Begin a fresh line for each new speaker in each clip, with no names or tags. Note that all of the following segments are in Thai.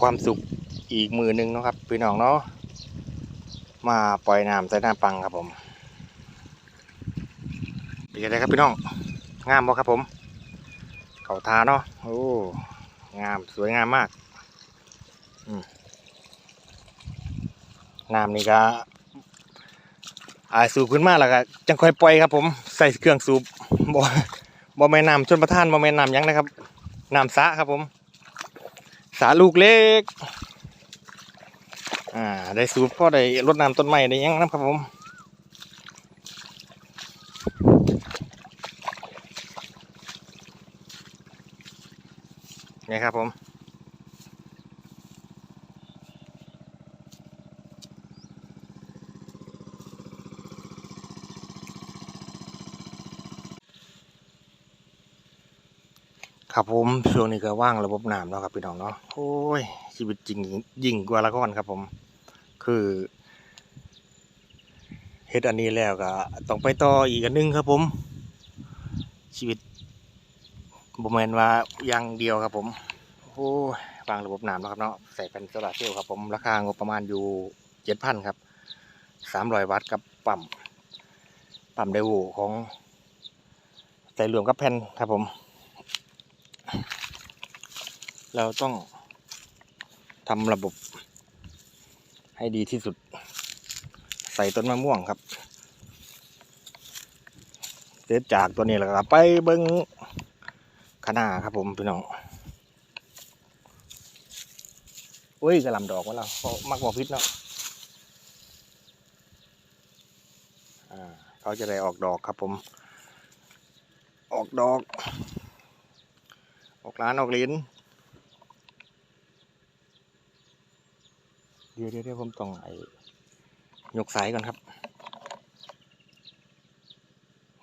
ความสุขอีกมือหนึ่งนะครับพี่น้องเนาะมาปล่อยน้ำใส่หน้ำปังครับผมเป็นยังไงครับพี่น้องงามบ่ครับผม เขาทาเนาะโอ้งามสวยงามมากน้ำนี่ก็อาสูบขึ้นมาแล้วก็จังค่อยปล่อยครับผมใส่เครื่องสูบบ่บ่แม่น้ำชนประทานบ่แม่น้ำยังนะครับน้ำสะครับผม สาลูกเล็ก อ่า ได้สูบก็ได้รดน้ำต้นไม้ได้ยังนะครับผมนี่ครับผม ครับผมช่วงนี้ก็ว่างระบบน้ำแล้วครับพี่น้องเนาะโอ้ยชีวิตจริงยิ่งกว่าละครครับผม คือเฮ็ดอันนี้แล้วก็ต้องไปต่ออีกอันนึงครับผม ชีวิตบ่แมนว่าอย่างเดียวครับผมโอ้ยวางระบบน้ำแล้วครับเนาะใส่แผ่นโซลาเซลล์ครับผมราคางบประมาณอยู่เจ็ดพันครับสามร้อยวัตต์กับปั๊มปั๊มไดโวของใส่รวมกับแผ่นครับผม เราต้องทำระบบให้ดีที่สุด ใส่ต้นมะม่วงครับเสร็จจากตัวนี้แล้วก็ไปเบิ้งคะน้าครับผมพี่น้องอุ้ยกระลำดอกวะเราเขามักบอกพิษเนาะอ่าเขาจะได้ออกดอกครับผม ออกดอก ออกร้านออกลิ้น เดี๋ยวเดี๋ยวผมต้องไอยกสายก่อนครับ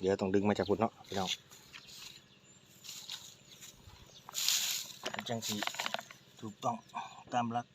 เดี๋ยวต้องดึงมาจากพุทธเนาะพี่น้องจังสีถูกต้องตามหลัก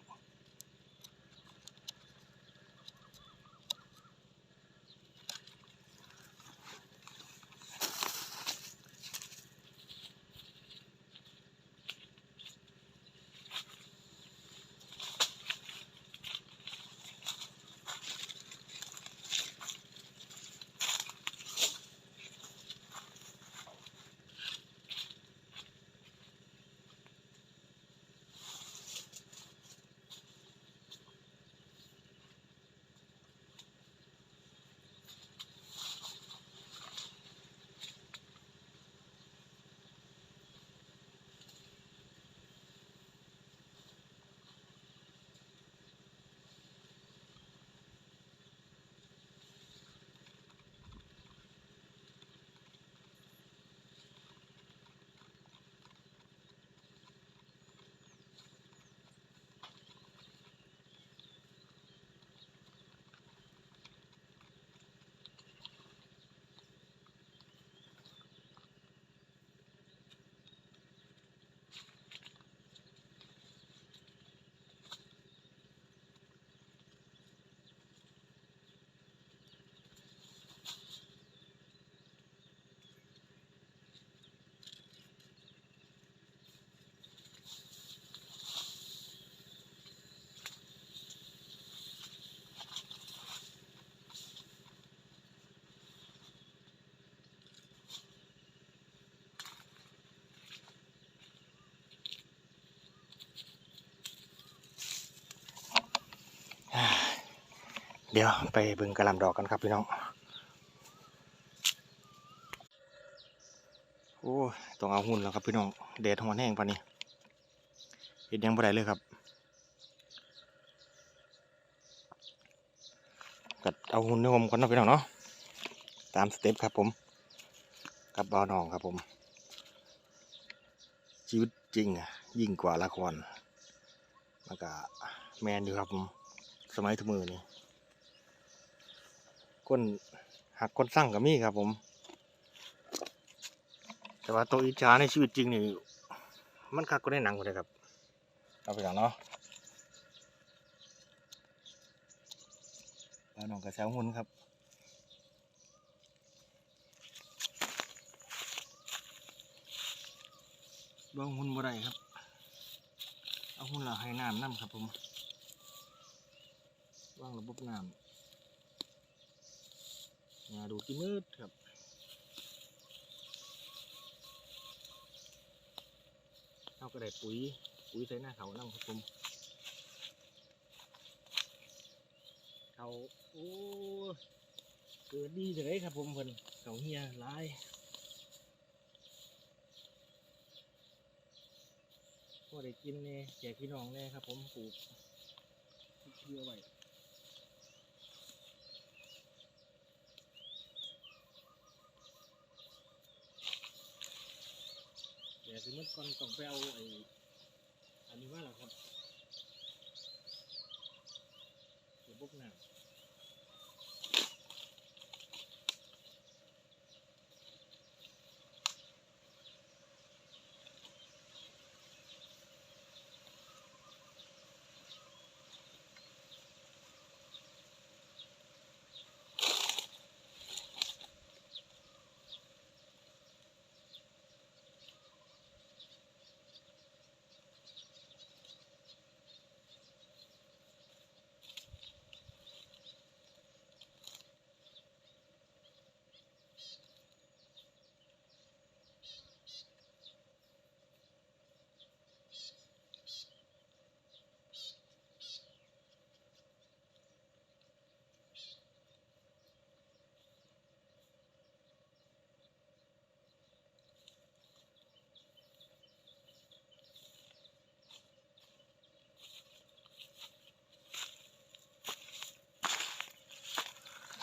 ดี๋ยวไปบิ่งกระลำดอกกันครับพี่น้อง โอ้ต้องเอาหุ่นแล้วครับพี่น้องแดดร้อนแห้งปานนี้เห็นยังบ่ได้เลยครับกัดเอาหุ่นในผมก่อนนะพี่น้องเนาะตามสเต็ปครับผมกับบ่าวน้องครับผม ชีวิตจริงอะยิ่งกว่าละครแล้วก็แมนอยู่ครับผมสมัยทุกมือนี่ คนหักคนสร้างกับมีครับผม แต่ว่าตัวอิจฉาในชีวิตจริงนี่มันคักก็ได้หนังกว่าเลยครับเอาไปก่อนเนาะแล้วน้องกระแซวหุ่นครับบ้องหุ่นบ่ได้ครับ เอาหุ่นเราให้น้ำน้ำครับผมวางระบบน้ำ งาดูที่มืดครับเอากระดาษปุ๋ย ปุ๋ยใส่หน้าเขาน้ำครับผมเขาโอ้เกิดดีเลยครับผมเพิ่นเขาเฮียหลายพอได้กินแน่แจกพี่น้องแน่ครับผมปลูกเชื่อไว้ เดี๋ยว สิมันก่อนต้องไปเอาไอ้อันนี้ว่าหรอครับเดี๋ยวบบน้ำ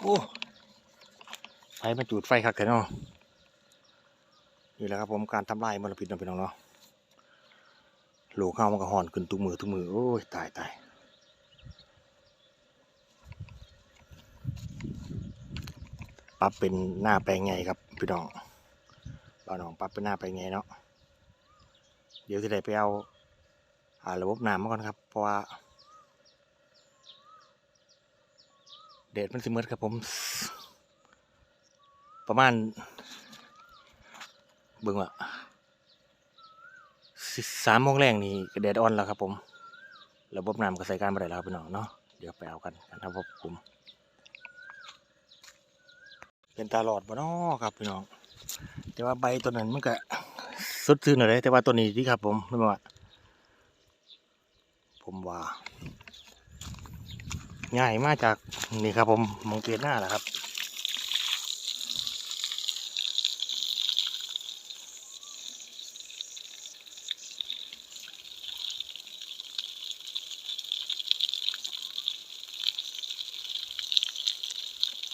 โอ้ไฟมาจูดไฟคักแท้เนาะนี่แหละครับผมการทำลายมลพิษเนะพี่น้องเนาะโลกเข้ามันก็ห่อนขึ้นทุกมือทุกมือโอ้ยตายตายปรับเป็นหน้าแปลงไงครับพี่น้องบ้านน้องปรับเป็นหน้าแปลงไงเนาะเดี๋ยวจะได้ไปเอาอ่าระบบน้ำมาก่อนครับเพราะว่า เดดมันสิเมิดครับผม ประมาณ เบิ่งว่าสามโมงแรงนี่แดดอ่อนแล้วครับผมระบบน้ำก็ใส่การบ่ได้แล้วครับพี่น้องเนาะเดี๋ยวไปเอากันกันครับผมเป็นตาหลอดบ่เนาะครับพี่น้อง แต่ว่าใบตัวนั้นมันก็สดชื่นหน่อยเลยแต่ว่าตัวนี้ที่ครับผมไม่ว่าผมว่า ง่ายมากจากนี่ครับผมมองเกตหน้าแหละครับ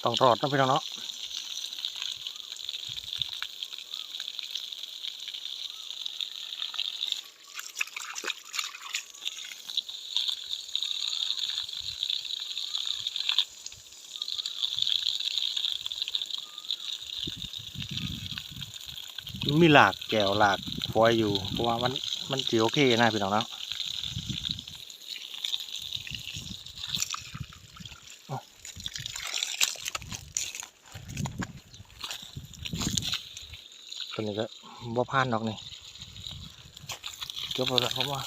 ต้องรอดนะพี่น้องเนาะ มีหลากแก้วหลากฟอยอยู่ เพราะว่ามันมันจีโอเคนะพี่น้องเนาะตัวนี้ก็บ่ผ่านดอกนี่จบแล้วล่ะเพราะว่า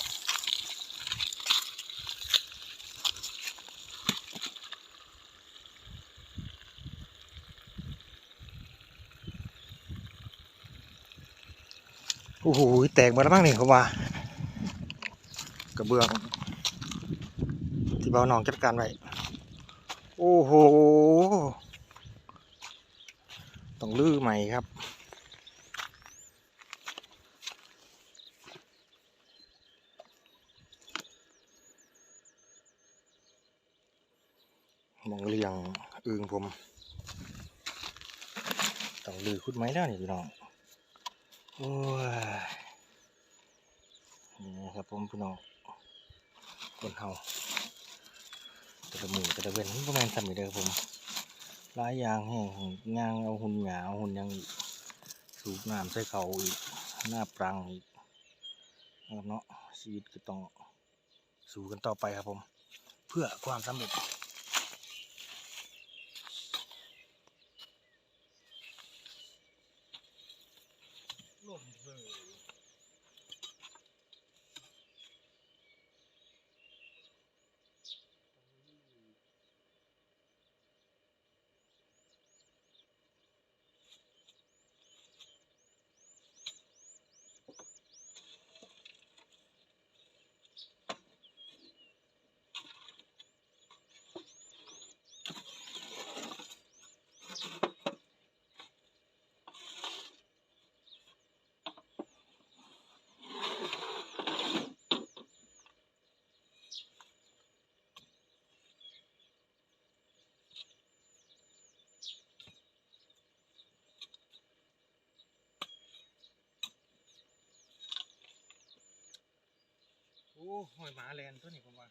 โอ้โหแตกมาแล้วบ้างนี่เขาว่ากระเบื้อง ที่เบาหนองจัดการไว้โอ้โหต้องลื้อใหม่ครับมองเรียงอึงผม ต้องลื้อคุดไหมแล้วนี่พี่น้อง โอ้ยนี่นะครับผมพี่น้องคนเฮาแต่ละมือแต่ละเว้นประมาณสามเดือนผมหลายอย่างแห้งย่างเอาหุ่นหยาเอาหุ่นยังอีกสูบน้ำใส่เขาอีกหน้าปรังอีกเนาะชีวิตก็ต้องสู้กันต่อไปครับผม เพื่อความสำเร็จ ลมเพล หอยหมาแลนตัวนี้ผมว่า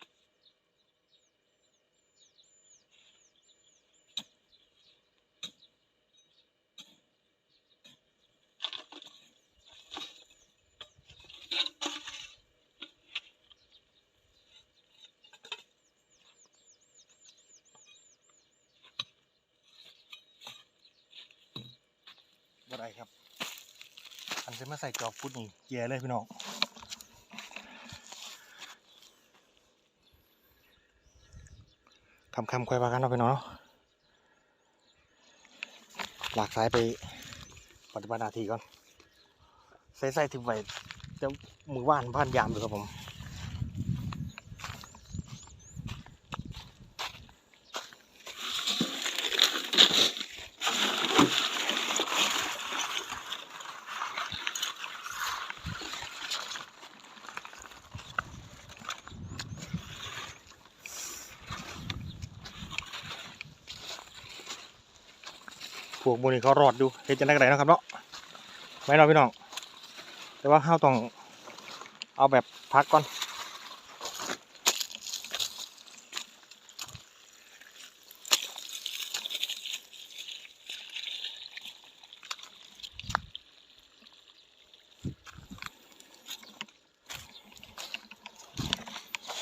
บ่ได้ครับ อันจะมาใส่จอบพุดนี่เกียร์เลยพี่น้อง คำคำค่อยว่ากันเนาะพี่น้องเนาะหลากสายไปปฏิบัติหน้าที่ก่อนใส่ใส่ถึงไว้จะมือว่านผ่านยามอยู่ครับผม พวกมูนี่เขารอดอยู่เฮ็ดจะได้กระไรนะครับเนาะไม่เนาพี่น้อง แต่ว่าเราต้องเอาแบบพักก่อน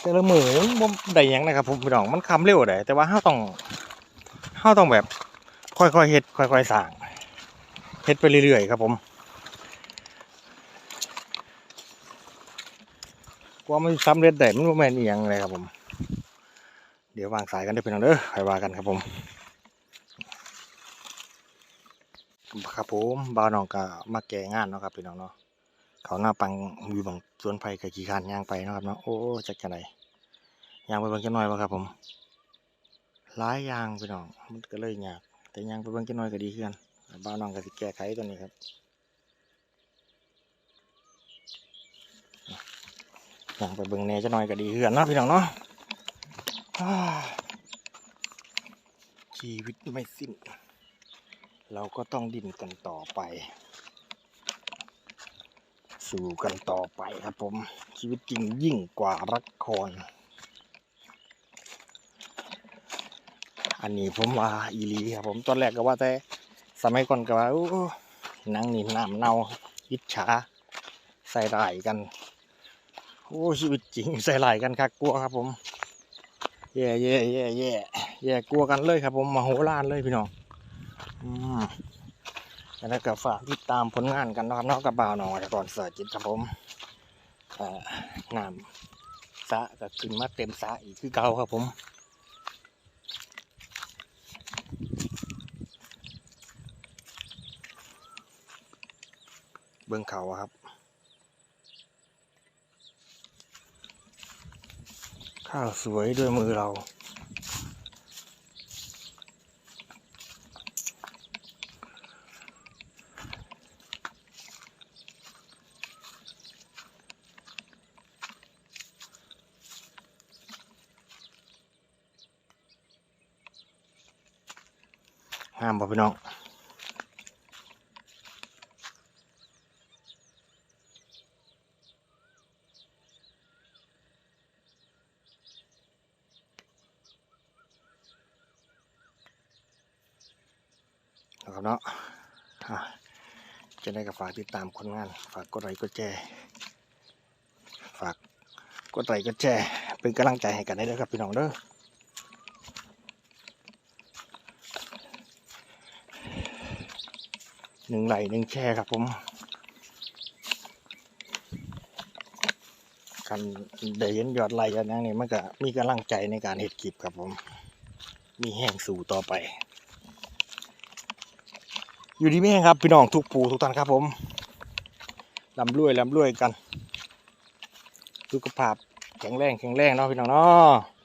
แต่ละมือมันได้ยังนะครับผมพี่น้องมันคำเร็วได้แต่ว่าเราต้องเราต้องแบบ ค่อยๆเฮ็ดค่อยๆสร้างเฮ็ดไปเรื่อยๆครับผมกว่ามันสำเร็จได้มันบ่แม่นอีหยังเลยครับผม เดี๋ยววางสายกันเด้อพี่น้องเด้อค่อยว่ากันครับผมครับผมบ่าวน้องก็มาแก่งานเนาะครับพี่น้องเนาะเขาหน้าปังอยู่บังสวนไผ่กับขี้คร้านย่างไปเนาะครับเนาะโอ้จักจังไดย่างไปเบิ่งจักหน่อยบ่ครับผมหลายยางพี่น้องมันก็เลยยาก แต่ยังไปเบิ่งจักหน่อยก็ดีขึ้นบ้าวน้องก็สิแก้ไขตัวนี้ครับยังไปเบิ่งแน่จักหน่อยก็ดีขึ้นเนาะพี่น้องเนาะชีวิตไม่สิ้น เราก็ต้องดิ้นกันต่อไป สู่กันต่อไปครับผม ชีวิตจริงยิ่งกว่าละคร อันนี้ผมว่าอีหลีครับผมตอนแรกก็ว่าแต่สมัยก่อนก็ว่าโอ้นังนี่น้ำเน่าอิจฉาใส่ร้ายกันโอ้ชีวิตจริงใส่ร้ายกันคักกลัวครับผมแย่แย่แย่แย่แย่กลัวกันเลยครับผมมาโหฬารเลยพี่น้องอืมแล้วก็ฝากติดตามผลงานกันนะครับนอกกับบ่าวหนองก่อนเสิร์ชจิตครับผมน้ำสะก็ขึ้นมาเต็มสะอีกคือเก่าครับผม เบื้องเขาครับ ข้าวสวยด้วยมือเรา ห้ามบ่พี่น้อง นะครับเนาะอะจะได้กับ ฝากติดตามคนงาน ฝากกดไลค์กดแชร์ฝากกดไลค์กดแชร์เป็นกำลังใจให้กันได้เลยครับพี่น้องเด้อหนึ่งไลค์หนึ่งแชร์ครับผมกันได้เห็นยอดไลค์ยอดนั้นนี่มันก็มีกำลังใจในการเฮ็ดคลิปครับผม มีแห้งสู่ต่อไป อยู่ดีไม่แห้งครับ พี่น้องทุกปู่ทุกท่านครับผมลำรวยลำรวยกันสุขภาพแข็งแรงแข็งแรงเนาะพี่น้องเนาะ